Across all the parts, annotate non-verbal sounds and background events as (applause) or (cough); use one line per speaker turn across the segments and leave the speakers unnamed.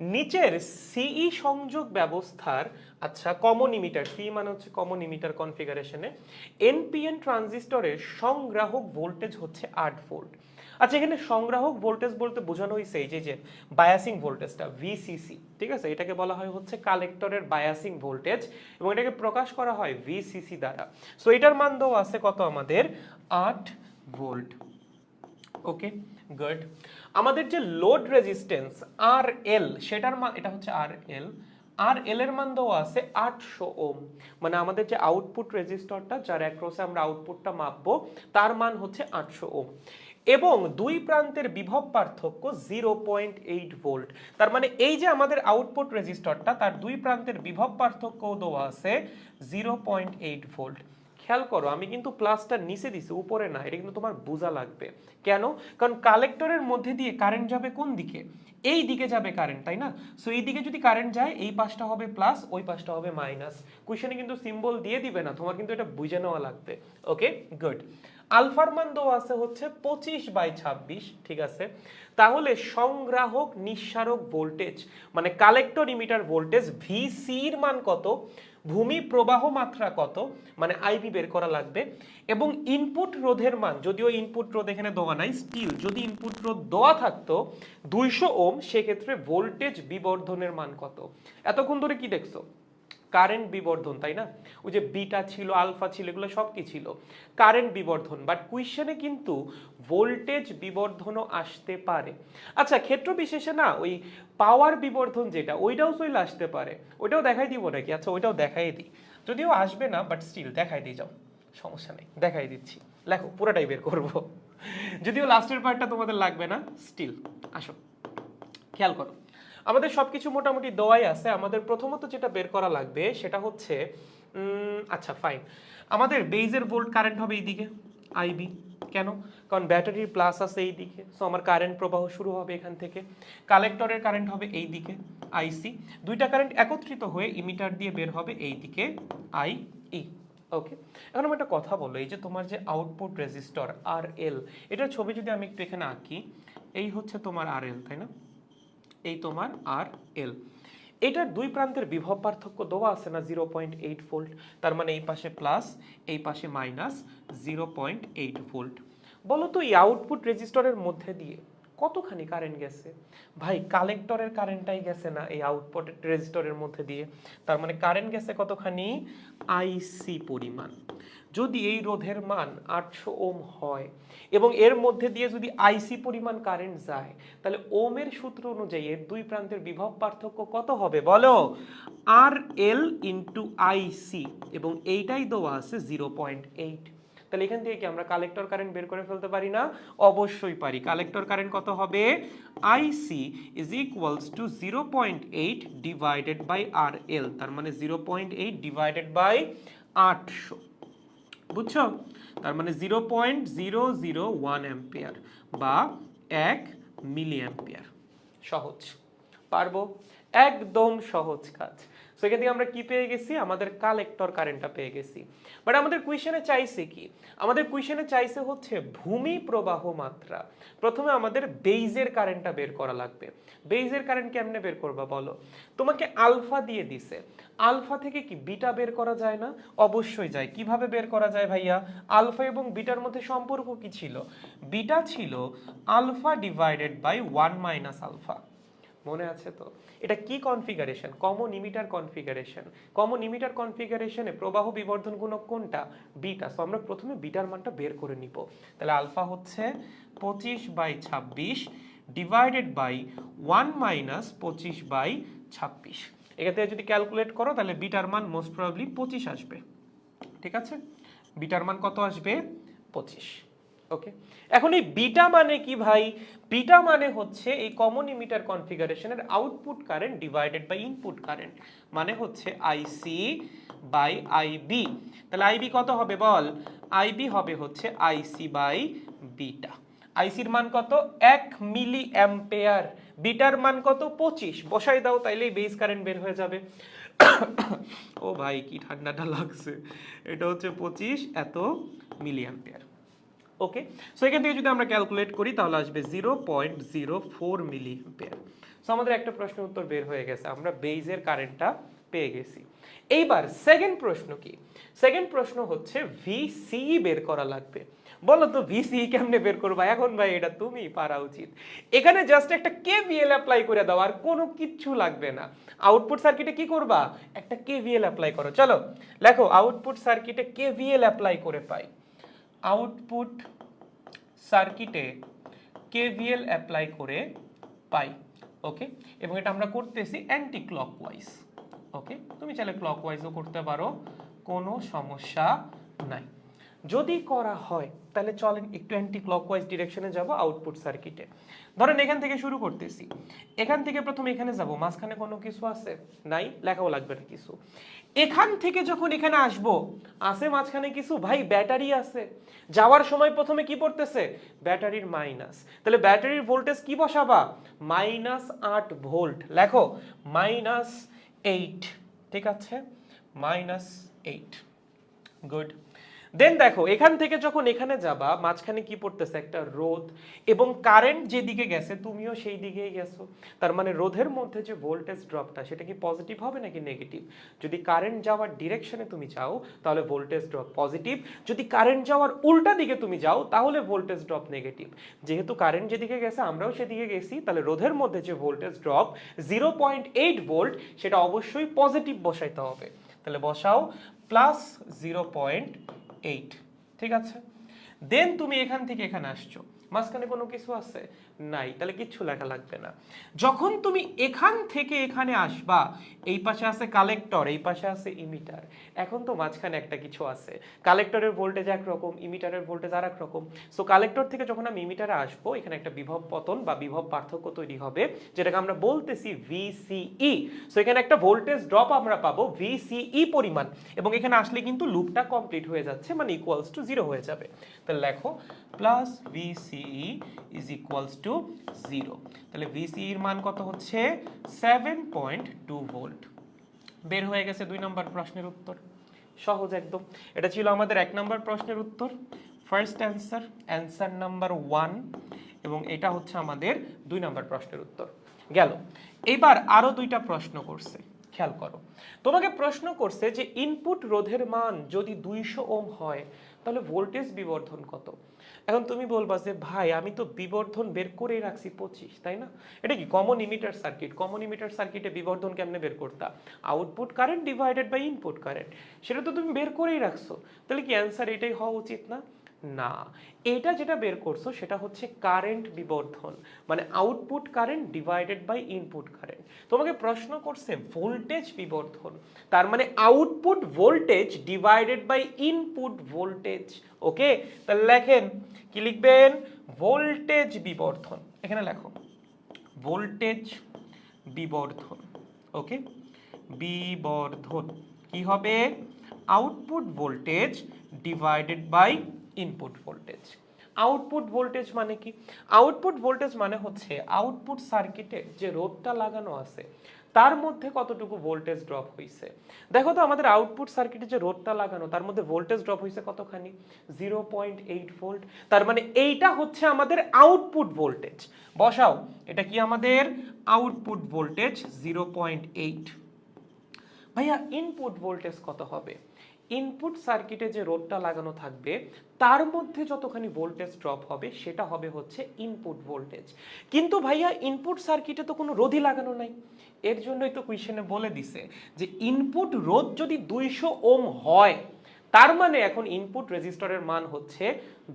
নিচের সিই সংযোগ ব্যবস্থার আচ্ছা কমন ইমিটার সি মানে হচ্ছে কমন ইমিটার কনফিগারেশনে এনপিএন ট্রানজিস্টরের সংগ্রাহক ভোল্টেজ হচ্ছে আট ভোল্ট আচ্ছা এখানে সংগ্রাহক ভোল্টেজ বলতে বোঝানো হয়েছে এই যে যে বায়াসিং ভোল্টেজটা ভিসিসি ঠিক আছে? এটাকে বলা হয় হচ্ছে কালেক্টরের বায়াসিং ভোল্টেজ এবং এটাকে প্রকাশ করা হয় ভিসিসি দ্বারা। সো এটার মান দেওয়া আছে কত আমাদের? আট ভোল্ট ওকে গুড আমাদের যে লোড রেজিস্ট্যান্স আর এল সেটার মান, এটা হচ্ছে আর এল আর এল এর মান দেওয়া আছে আটশো ওম। মানে আমাদের যে আউটপুট রেজিস্টরটা যার অ্যাক্রসে আমরা আউটপুটটা মাপবো, তার মান হচ্ছে আটশো ওম। এবং দুই প্রান্তের বিভব পার্থক্য জিরো পয়েন্ট এইট ভোল্ট তার মানে এই যে আমাদের আউটপুট রেজিস্টরটা তার দুই প্রান্তের বিভব পার্থক্য দেওয়া আছে জিরো পয়েন্ট এইট ভোল্ট খেয়াল করো, আমি কিন্তু প্লাসটা নিচে দিছি, উপরে না, এটা কিন্তু তোমার বোঝা লাগবে। কেন? কারণ কালেক্টরের মধ্যে দিয়ে কারেন্ট যাবে কোন দিকে? এই দিকে যাবে কারেন্ট তাই না? সো এই দিকে যদি কারেন্ট যায়, এই পাশটা হবে প্লাস ওই পাশটা হবে মাইনাস কোয়েশনে কিন্তু সিম্বল দিয়ে দিবে না, তোমার কিন্তু এটা বুঝে নেওয়া লাগবে। ওকে গুড আলফার মান দেওয়া আছে হচ্ছে পঁচিশ বাই ছাব্বিশ, ঠিক আছে? তাহলে সংগ্রাহক, নিঃসারক ভোল্টেজ মানে কালেক্টর ইমিটার ভোল্টেজ ভিসির মান কত? ভূমি প্রবাহ মাত্রা কত? মানে আইবি বের করা লাগবে। এবং ইনপুট রোধের মান, যদিও ইনপুট রোধ এখানে দেওয়া নাই স্টিল যদি ইনপুট রোধ দেওয়া থাকতো, দুইশো ওম, সেক্ষেত্রে ভোল্টেজ বিবর্ধনের মান কত? এতক্ষণ ধরে কি দেখছ? কারেন্ট বিবর্ধন, তাই না? ওই যে বিটা ছিল, আলফা ছিল, এগুলো সব কি ছিল? কারেন্ট বিবর্ধন। বাট কুইশনে কিন্তু ভোল্টেজ বিবর্ধনও আসতে পারে। আচ্ছা ক্ষেত্র বিশেষে না, ওই পাওয়ার বিবর্ধন যেটা, ওইটাও চলে আসতে পারে। ওইটাও দেখাই দিব নাকি? আচ্ছা ওইটাও দেখাই দিই। যদিও আসবে না বাট স্টিল দেখাই দিয়ে যাও। সমস্যা নেই, দেখাই দিচ্ছি। লেখো, পুরাটাই বের করব। যদিও লাস্টের পার্টটা তোমাদের লাগবে না স্টিল আসো। খেয়াল করো। আমাদের সবকিছু মোটামুটি দেওয়াই আছে। আমাদের প্রথমত যেটা বের করা লাগবে সেটা হচ্ছে আচ্ছা ফাইন আমাদের বেইজের ভোল্ট কারেন্ট হবে এইদিকে আইবি কেন? কারণ ব্যাটারির প্লাস আছে এই দিকে সো আমার কারেন্ট প্রবাহ শুরু হবে এখান থেকে। কালেক্টরের কারেন্ট হবে এই দিকে আইসি দুইটা কারেন্ট একত্রিত হয়ে ইমিটার দিয়ে বের হবে এই দিকে আই ই ওকে এখন আমি একটা কথা বলো এই যে তোমার যে আউটপুট রেজিস্টর আর এল এটার ছবি যদি আমি একটু এখানে আঁকি, এই হচ্ছে তোমার আর এল তাই না? এই তোমার আর এল। এটার দুই প্রান্তের বিভব পার্থক্য দেওয়া আছে না জিরো পয়েন্ট এইট ভোল্ট তার মানে এই পাশে প্লাস এই পাশে minus zero point eight volt বলো তো এই আউটপুট রেজিস্টরের মধ্যে দিয়ে কতখানি কারেন্ট গেছে? ভাই কালেক্টরের কারেন্টটাই গেছে না এই আউটপুট রেজিস্টরের মধ্যে দিয়ে? তার মানে কারেন্ট গেছে কতখানি? আইসি পরিমাণ। যদি এই রোধের মান আটশো ওম হয় এবং এর মধ্যে দিয়ে যদি আইসি পরিমাণ কারেন্ট যায়, তাহলে ওমের সূত্র অনুযায়ী এর দুই প্রান্তের বিভব পার্থক্য কত হবে? বলো। আর এল ইন্টু আইসি এবং এইটাই দেওয়া আছে জিরো পয়েন্ট এইট তাহলে এখান থেকে কি আমরা কালেক্টর কারেন্ট বের করে ফেলতে পারি না? অবশ্যই পারি। কালেক্টর কারেন্ট কত হবে? IC is equals to zero point eight divided by R L তার মানে zero point eight divided by আটশো। বুঝছ? তার মানে zero point zero zero one ampere বা এক মিলি অ্যাম্পিয়ার সহজ। পারব? একদম সহজ কাজ। সেখান থেকে আমরা কি পেয়ে গেছি? আমাদের কালেক্টর কারেন্টটা পেয়ে গেছি। বাট আমাদের কুইশনে চাইছে কি? আমাদের কুইশনে চাইছে হচ্ছে ভূমি প্রবাহ মাত্রা। প্রথমে আমাদের বেইজের কারেন্টটা বের করা লাগবে। বেইজের কারেন্ট কেমনে বের করবা বলো? তোমাকে আলফা দিয়ে দিছে। আলফা থেকে কি বিটা বের করা যায় না? অবশ্যই যায়। কীভাবে বের করা যায় ভাইয়া? আলফা এবং বিটার মধ্যে সম্পর্ক কি ছিল? বিটা ছিল alpha divided by one minus alpha মনে আছে তো? এটা কি configuration common emitter configuration common emitter কনফিগারেশনে প্রবাহ বিবর্ধন গুণক কোনটা? বিটা। সো আমরা প্রথমে বিটার মানটা বের করে নিব। তাহলে আলফা হচ্ছে পঁচিশ বাই ছাব্বিশ ডিভাইডেড বাই ওয়ান মাইনাস পঁচিশ বাই ছাব্বিশ। এখান যদি ক্যালকুলেট করো, তাহলে বিটার মান মোস্ট প্রবাবলি পঁচিশ আসবে। ঠিক আছে? বিটার মান কত আসবে? পঁচিশ। ওকে এখন এই বিটা মানে কি ভাই? বিটা মানে হচ্ছে এই common emitter কনফিগারেশনের output current divided by input current মানে হচ্ছে আইসি বাই আইবি তাহলে আইবি কত হবে বল? আইবি হবে হচ্ছে আইসি বাই বিটা আইসির মান কত? এক মিলি অ্যাম্পেয়ার বিটার মান কত? পঁচিশ। বসাই দাও, তাইলেই বেস কারেন্ট বের হয়ে যাবে। (coughs) ও ভাই, কি ঠান্ডাটা লাগছে। এটা হচ্ছে পঁচিশ, এত মিলি অ্যাম্পেয়ার ওকে সো এখান থেকে যদি আমরা ক্যালকুলেট করি, তাহলে আসবে zero point zero four milli ampere so আমাদের একটা প্রশ্নের উত্তর বের হয়ে গেছে, আমরা বেইজের কারেন্টটা পেয়ে গেছি। এইবার সেকেন্ড প্রশ্ন কি? সেকেন্ড প্রশ্ন হচ্ছে ভিসি বের করা লাগবে। বলো তো ভিসি কেমনে বের করবা? এখন ভাই, এটা তুমি পারা উচিত। এখানে জাস্ট একটা কেভিএল অ্যাপ্লাই করে দাও, আর কোনো কিচ্ছু লাগবে না। আউটপুট সার্কিটে কি করবা? একটা কেভিএল অ্যাপ্লাই করো। চলো লেখো আউটপুট সার্কিটে কেভিএল অ্যাপ্লাই করে পাই। আউটপুট সার্কিটে কেভিএল অ্যাপ্লাই করে পাই, ওকে? এবং এটা আমরা করতেছি অ্যান্টি ক্লকওয়াইজ ওকে? তুমি চাইলে ক্লকওয়াইজও করতে পারো, কোনো সমস্যা নাই। যদি করা হয়, তাহলে চলেন একটু অ্যান্টি ক্লকওয়াইজ ডিরেকশনে যাব আউটপুট সার্কিটে ধরেন এখান থেকে শুরু করতেছি। এখান থেকে প্রথম এখানে যাব, মাঝখানে কোনো কিছু আছে? নাই, লেখাও লাগবে না কিছু। এখান থেকে যখন এখানে আসব, আছে মাঝখানে কিছু? ভাই, ব্যাটারি আছে। যাওয়ার সময় প্রথমে কি পড়তেছে? ব্যাটারির মাইনাস তাহলে ব্যাটারির ভোল্টেজ কি বসাবা? মাইনাস আট ভোল্ট লেখো মাইনাস এইট ঠিক আছে? মাইনাস এইট গুড দেন দেখো, এখান থেকে যখন এখানে যাবা, মাঝখানে কি পড়তেছে? একটা রোধ এবং কারেন্ট যেদিকে গেছে, তুমিও সেই দিকেই গেছো। তার মানে রোধের মধ্যে যে ভোল্টেজ ড্রপটা সেটা কি পজিটিভ হবে নাকি নেগেটিভ যদি কারেন্ট যাওয়ার ডিরেকশনে তুমি যাও, তাহলে ভোল্টেজ ড্রপ পজিটিভ যদি কারেন্ট যাওয়ার উল্টা দিকে তুমি যাও, তাহলে ভোল্টেজ ড্রপ নেগেটিভ যেহেতু কারেন্ট যেদিকে গেছে, আমরাও সেদিকে গেছি, তাহলে রোধের মধ্যে যে voltage drop zero point eight volt সেটা অবশ্যই পজিটিভ বসাইতে হবে। তাহলে বসাও প্লাস জিরো পয়েন্ট এইট ঠিক আছে? দেন তুমি এখান থেকে এখানে আসছো। মাঝখানে কোনো কিছু আছে? নাই। তাহলে কিচ্ছু লেখা লাগবে না। যখন তুমি এখান থেকে এখানে আসবা, এই পাশে আছে কালেক্টর এই পাশে আছে ইমিটার এখন তো মাঝখানে একটা কিছু আছে। কালেক্টরের ভোল্টেজ একরকম ইমিটারের ভোল্টেজ আর রকম সো কালেক্টর থেকে যখন আমি ইমিটারে আসব, এখানে একটা বিভব পতন বা বিভব পার্থক্য তৈরি হবে, যেটাকে আমরা বলতেছি ভিসিই সো এখানে একটা ভোল্টেজ ড্রপ আমরা পাবো ভিসিই পরিমাণ। এবং এখানে আসলে কিন্তু লুপটা কমপ্লিট হয়ে যাচ্ছে মানে ইকুয়ালস টু জিরো হয়ে যাবে। তাহলে লেখো plus VCE is equals to zero তাহলে ভিসিই এর মান কত হচ্ছে? সেভেন পয়েন্ট টু ভোল্ট বের হয়ে গেছে দুই নম্বর প্রশ্নের উত্তর। সহজ একদম। এটা ছিল আমাদের এক নম্বর প্রশ্নের উত্তর। First answer answer number one এবং এটা হচ্ছে আমাদের দুই নম্বর প্রশ্নের উত্তর। গেল। এবার আরও দুইটা প্রশ্ন করছে। খেয়াল করো। তোমাকে প্রশ্ন করছে যে ইনপুট রোধের মান যদি দুইশো ওম হয় তাহলে ভোল্টেজ বিবর্ধন কত? এখন তুমি বলবা যে, ভাই, আমি তো বিবর্ধন বের করেই রাখছি পঁচিশ তাই না? এটা কি common emitter circuit common emitter সার্কিটে বিবর্ধন কেমনে বের করতা? Output current divided by input current সেটা তো তুমি বের করেই রাখছো। তাহলে কি অ্যান্সার এটাই হওয়া উচিত না? না। এটা যেটা বের করছ সেটা হচ্ছে কারেন্ট বিবর্ধন মানে output current divided by input current তোমাকে প্রশ্ন করছে ভোল্টেজ বিবর্ধন, তার মানে output voltage divided by input voltage okay তাহলে লেখেন, কি লিখবেন? ভোল্টেজ বিবর্ধন, এখানে লেখো ভোল্টেজ বিবর্ধন ওকে বিবর্ধন, কি হবে? Output voltage divided by input voltage output voltage মানে কি? আউটপুট ভোল্টেজ মানে হচ্ছে আউটপুট সার্কিটে যে রোধটা লাগানো আছে, তার মধ্যে কতটুকু ভোল্টেজ ড্রপ হয়েছে দেখো তো আমাদের আউটপুট সার্কিটে যে রোধটা লাগানো, তার মধ্যে ভোল্টেজ ড্রপ হয়েছে কতখানি? জিরো পয়েন্ট এইট ভোল্ট তার মানে এইটা হচ্ছে আমাদের আউটপুট ভোল্টেজ বসাও, এটা কি আমাদের output voltage zero point eight ভাইয়া ইনপুট ভোল্টেজ কত হবে? ইনপুট সার্কিটে যে রোডটা লাগানো থাকবে, তার মধ্যে যতখানি ভোল্টেজ ড্রপ হবে, সেটা হবে হচ্ছে ইনপুট ভোল্টেজ কিন্তু ভাইয়া ইনপুট সার্কিটে তো কোনো রোধই লাগানো নাই। এর জন্যই তো কুইশনে বলে দিছে যে ইনপুট রোধ যদি দুইশো ওম হয় তার মানে এখন ইনপুট রেজিস্টরের মান হচ্ছে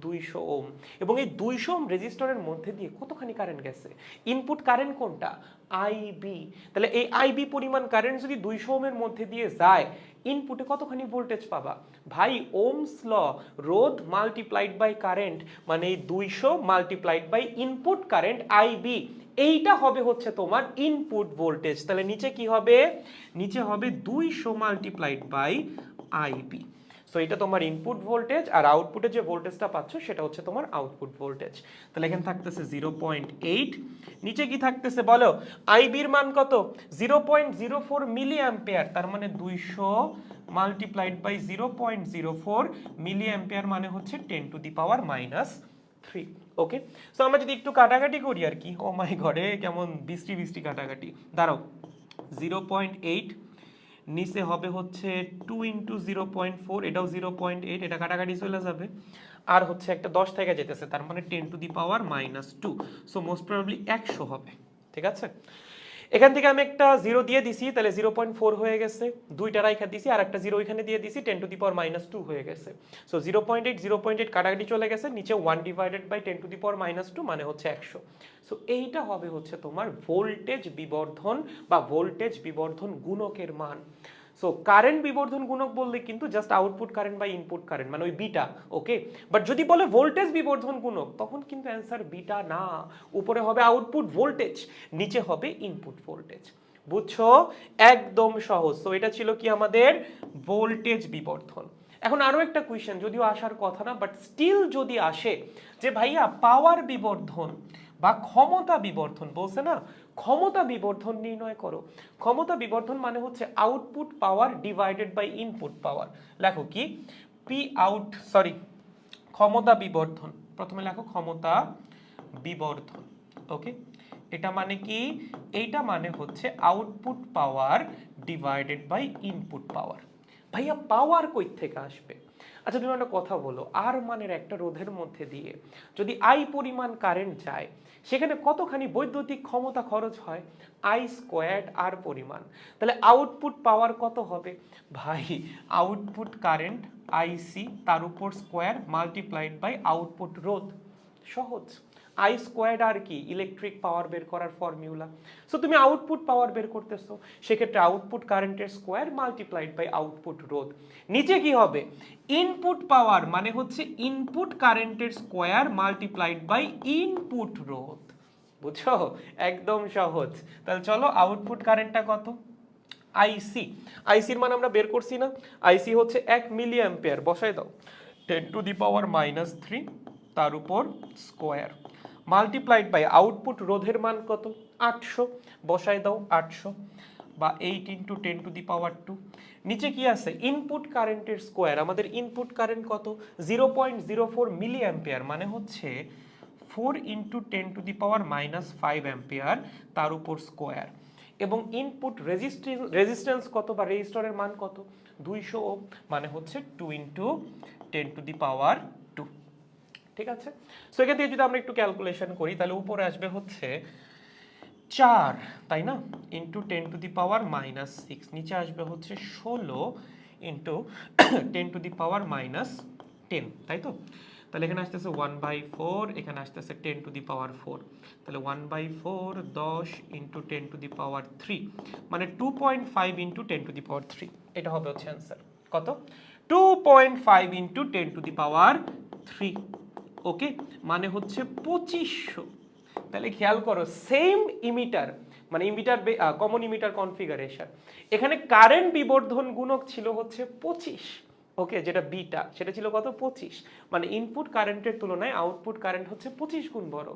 দুইশো ওম। এবং এই দুইশো ওম রেজিস্টরের মধ্যে দিয়ে কতখানি কারেন্ট গেছে? ইনপুট কারেন্ট কোনটা? আইবি তাহলে এই আইবি পরিমাণ কারেন্ট যদি দুইশো ওমের মধ্যে দিয়ে যায় ইনপুটে কতখানি ভোল্টেজ পাবা? ভাই, ওমস ল, রোধ মাল্টিপ্লাইড বাই কারেন্ট মানে এই দুইশো multiplied by input current IB এইটা হবে হচ্ছে তোমার ইনপুট ভোল্টেজ তাহলে নিচে কি হবে? নিচে হবে দুইশো মাল্টিপ্লাইড বাই আইবি সো এটা তোমার ইনপুট ভোল্টেজ আর আউটপুটে যে ভোল্টেজটা পাচ্ছ, সেটা হচ্ছে তোমার আউটপুট ভোল্টেজ তাহলে এখানে থাকতেছে জিরো পয়েন্ট এইট নিচে কি থাকতেছে বলো? আইবির মান কত? Zero point zero four milli ampere তার মানে দুইশো multiplied by zero point zero four milli ampere মানে হচ্ছে ten to the power minus three okay so আমরা যদি একটু কাটাকাটি করি আর কি। ও মাই ঘরে কেমন বৃষ্টি বৃষ্টি কাটাকাটি। দাঁড়াও। জিরো পয়েন্ট এইট নিচে হবে হচ্ছে two into zero point four এটাও জিরো পয়েন্ট এইট এটা কাটাকাটি চলে যাবে। আর হচ্ছে একটা দশ থেকে যেতেছে, তার মানে ten to the power minus two so most probably একশো হবে, ঠিক আছে? এখান থেকে আমি একটা জিরো দিয়ে দিছি, তাহলে জিরো পয়েন্ট ফোর হয়ে গেছে। দুইটা রাইখা দিছি, আর একটা জিরো এখানে দিয়ে দিছি ten to the power minus two হয়ে গেছে। So zero point eight zero point eight কাটাকাটি চলে গেছে, নিচে one divided by ten to the power minus two মানে হচ্ছে একশো। সো এইটা হবে হচ্ছে তোমার ভোল্টেজ বিবর্ধন বা ভোল্টেজ বিবর্ধন গুণকের মান। সো কারেন্ট বিবর্ধন গুণক বললে কিন্তু জাস্ট আউটপুট কারেন্ট বা ইনপুট কারেন্ট মানে ওই বিটা ওকে বাট যদি বলে ভোল্টেজ বিবর্ধন গুণক তখন কিন্তু অ্যান্সার বিটা না উপরে হবে আউটপুট ভোল্টেজ নিচে হবে ইনপুট ভোল্টেজ বুঝছ একদম সহজ তো এটা ছিল কি আমাদের ভোল্টেজ বিবর্ধন এখন আরও একটা কোয়েশ্চেন যদিও আসার কথা না বাট স্টিল যদি আসে যে ভাইয়া পাওয়ার বিবর্ধন বা ক্ষমতা বিবর্ধন বলছে না ক্ষমতা বিবর্ধন নির্ণয় করো। ক্ষমতা বিবর্ধন মানে হচ্ছে output power divided by input power লেখো কি? পি আউট সরি ক্ষমতা বিবর্ধন। প্রথমে লেখো ক্ষমতা বিবর্ধন। ওকে এটা মানে কি? এইটা মানে হচ্ছে output power divided by input power ভাইয়া পাওয়ার কই থেকে আসবে? আচ্ছা তুমি একটা কথা বলো আর মানের একটা রোধের মধ্যে দিয়ে যদি আই পরিমাণ কারেন্ট যায়, সেখানে কতখানি বৈদ্যুতিক ক্ষমতা খরচ হয়? আই স্কোয়ার্ড আর পরিমাণ। তাহলে আউটপুট পাওয়ার কত হবে? ভাই আউটপুট কারেন্ট আইসি তার উপর স্কোয়ার মাল্টিপ্লাইড বাই আউটপুট রোধ। সহজ। আই স্কোয়ার্ড আর কি ইলেকট্রিক পাওয়ার বের করার ফর্মুলা সো তুমি আউটপুট পাওয়ার বের করতেছো, সেক্ষেত্রে আউটপুট কারেন্টের স্কোয়ার মাল্টিপ্লাইড বাই আউটপুট রোধ। নিচে কি হবে? ইনপুট পাওয়ার মানে হচ্ছে ইনপুট কারেন্টের স্কোয়ার মাল্টিপ্লাইড বাই ইনপুট রোধ। বুঝছ? একদম সহজ। তাহলে চলো আউটপুট কারেন্টটা কত? আইসি আইসির মান আমরা বের করছি না। আইসি হচ্ছে এক মিলি অ্যাম্পিয়ার বসাই দাও। Ten to the power minus three তার উপর স্কোয়ার মাল্টিপ্লাইড বাই আউটপুট রোধের মান কত? আটশো। বসাই দাও, আটশো। বা eight into ten to the power two নিচে কি আছে? ইনপুট কারেন্টের স্কোয়ার আমাদের ইনপুট কারেন্ট কত? Zero point zero four milli ampere মানে হচ্ছে four into ten to the power minus five ampere তার উপর স্কোয়ার এবং ইনপুট রেজিস্ট্যান্স রেজিস্ট্যান্স কত বা রেজিস্টরের মান কত? দুইশো মানে হচ্ছে two into ten to the power ঠিক আছে? সো থেকে যদি আমরা একটু ক্যালকুলেশন করি, তাহলে উপরে আসবে হচ্ছে চার, তাই না? Into ten to the power minus six নিচে আসবে হচ্ছে ষোলো into ten to the power minus ten তাই তো? তাহলে এখানে আসতেছে ওয়ান বাই ফোর এখানে আসতেছে ten to the power four তাহলে ওয়ান বাই ফোর দশ into ten to the power three মানে two point five into ten to the power three এটা হবে হচ্ছে অ্যান্সার কত? Two point five into ten to the power three okay? মানে হচ্ছে পঁচিশশো। তাহলে খেয়াল করো সেম ইমিটার মানে ইমিটার কমন ইমিটার কনফিগারেশন এখানে কারেন্ট বিবর্ধন গুণক ছিল হচ্ছে পঁচিশ, ওকে? যেটা বিটা, সেটা ছিল কত? পঁচিশ। মানে ইনপুট কারেন্টের তুলনায় আউটপুট কারেন্ট হচ্ছে পঁচিশ গুণ বড়।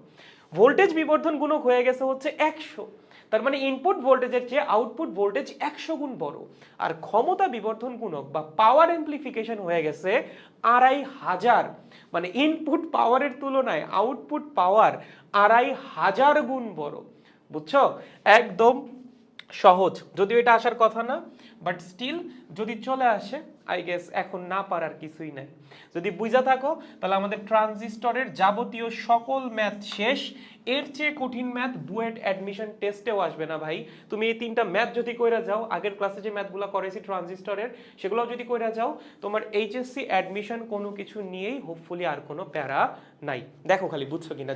ভোল্টেজ বিবর্ধন গুণক হয়ে গেছে হচ্ছে একশো। তার মানে ইনপুট ভোল্টেজের চেয়ে আউটপুট ভোল্টেজ একশো গুণ বড়। আর ক্ষমতা বিবর্ধন গুণক বা পাওয়ার অ্যাম্প্লিফিকেশন হয়ে গেছে আড়াই হাজার। মানে ইনপুট পাওয়ারের তুলনায় আউটপুট পাওয়ার আড়াই হাজার গুণ বড়। বুঝছ? একদম সহজ। যদিও এটা আসার কথা না বাট স্টিল যদি চলে আসে আই গেস এখন না পারার কিছুই নাই। যদি বুঝা থাকো, তাহলে আমাদের ট্রানজিস্টরের যাবতীয় সকল ম্যাথ শেষ। এর চেয়ে কঠিন ম্যাথ বুয়েট অ্যাডমিশন টেস্টেও আসবে না ভাই। তুমি এই তিনটা ম্যাথ যদি কইরা যাও, আগের ক্লাসে যে ম্যাথগুলো করেছি ট্রানজিস্টরের সেগুলো যদি কইরা যাও, তোমার এইচএসসি অ্যাডমিশন কোনো কিছু নিয়েই হোপফুলি আর কোনো প্যারা নাই। দেখো খালি, বুঝছ কিনা?